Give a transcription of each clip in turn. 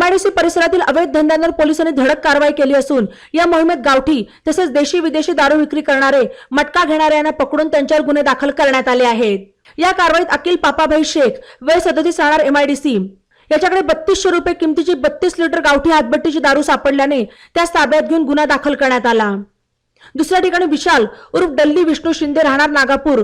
MIDC परिसरातील अवैध धंद्यांवर पोलिसांनी धडक कारवाई केली असून या मोहिमेत गावठी तसेच देशी विदेशी दारू विक्री करणारे मटका घेणारे यांना पकडून त्यांच्यावर गुन्हे दाखल करण्यात आले आहेत. या कारवाईत अकिल पापाभाई शेख वय सदतीस राहणार एमआयडीसी. याच्याकडे बत्तीसशे रुपये किमतीची बत्तीस लिटर गावठी हातबट्टीची दारू सापडल्याने त्यास ताब्यात घेऊन गुन्हा दाखल करण्यात आला. दुसऱ्या ठिकाणी विशाल उर्फ डल्ली विष्णू शिंदे राहणार नागापूर.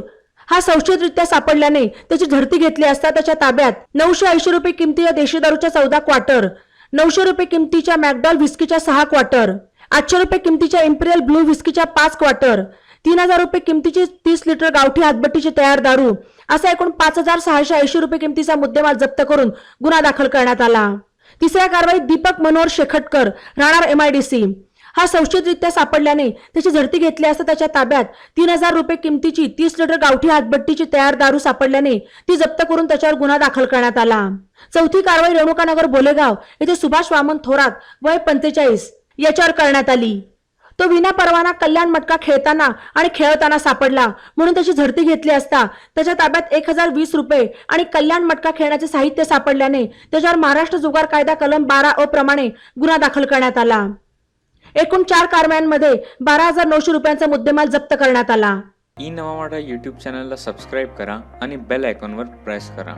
हा संशयितरित्या सापडल्याने त्याची झडती घेतली असता त्याच्या ताब्यात नऊशे ऐंशी रुपये किमती या देशी दारूच्या चौदा क्वार्टर. नऊशे रुपये किमतीच्या मॅकडॉल व्हिस्कीच्या सहा क्वार्टर आठशे रुपये किमतीच्या इम्पिरियल ब्लू व्हिस्कीच्या पाच क्वार्टर तीन हजार रुपये किमतीची तीस लिटर गावठी हातबट्टीचे तयार दारू असा एकूण पाच हजार सहाशे ऐंशी रुपये किमतीचा मुद्देमाल जप्त करून गुन्हा दाखल करण्यात आला. तिसऱ्या कारवाईत दीपक मनोहर शेखटकर राहणार एमआयडीसी हा संशयितरित्या सापडल्याने त्याची झडती घेतली असता त्याच्या ताब्यात तीन हजार रुपये किमतीची तीस लिटर गावठी हातभट्टीची तयार दारू सापडल्याने ती जप्त करून त्याच्यावर गुन्हा दाखल करण्यात आला. चौथी कारवाई रेणुकानगर बोलेगाव येथे सुभाष वामन थोरात वय पंचेचाळीस याच्यावर करण्यात आली. तो विना परवाना कल्याण मटका खेळताना आणि खेळताना सापडला. म्हणून त्याची झडती घेतली असता त्याच्या ताब्यात एक हजार वीस रुपये आणि कल्याण मटका खेळण्याचे साहित्य सापडल्याने त्याच्यावर महाराष्ट्र जुगार कायदा कलम बारा अ प्रमाणे गुन्हा दाखल करण्यात आला. एकूण चार कारवायांमध्ये बारा हजार नऊशे रुपयांचा मुद्देमाल जप्त करण्यात आला. ई नवा मराठा यूट्यूब चॅनलला सबस्क्राईब करा आणि बेल आयकॉनवर प्रेस करा.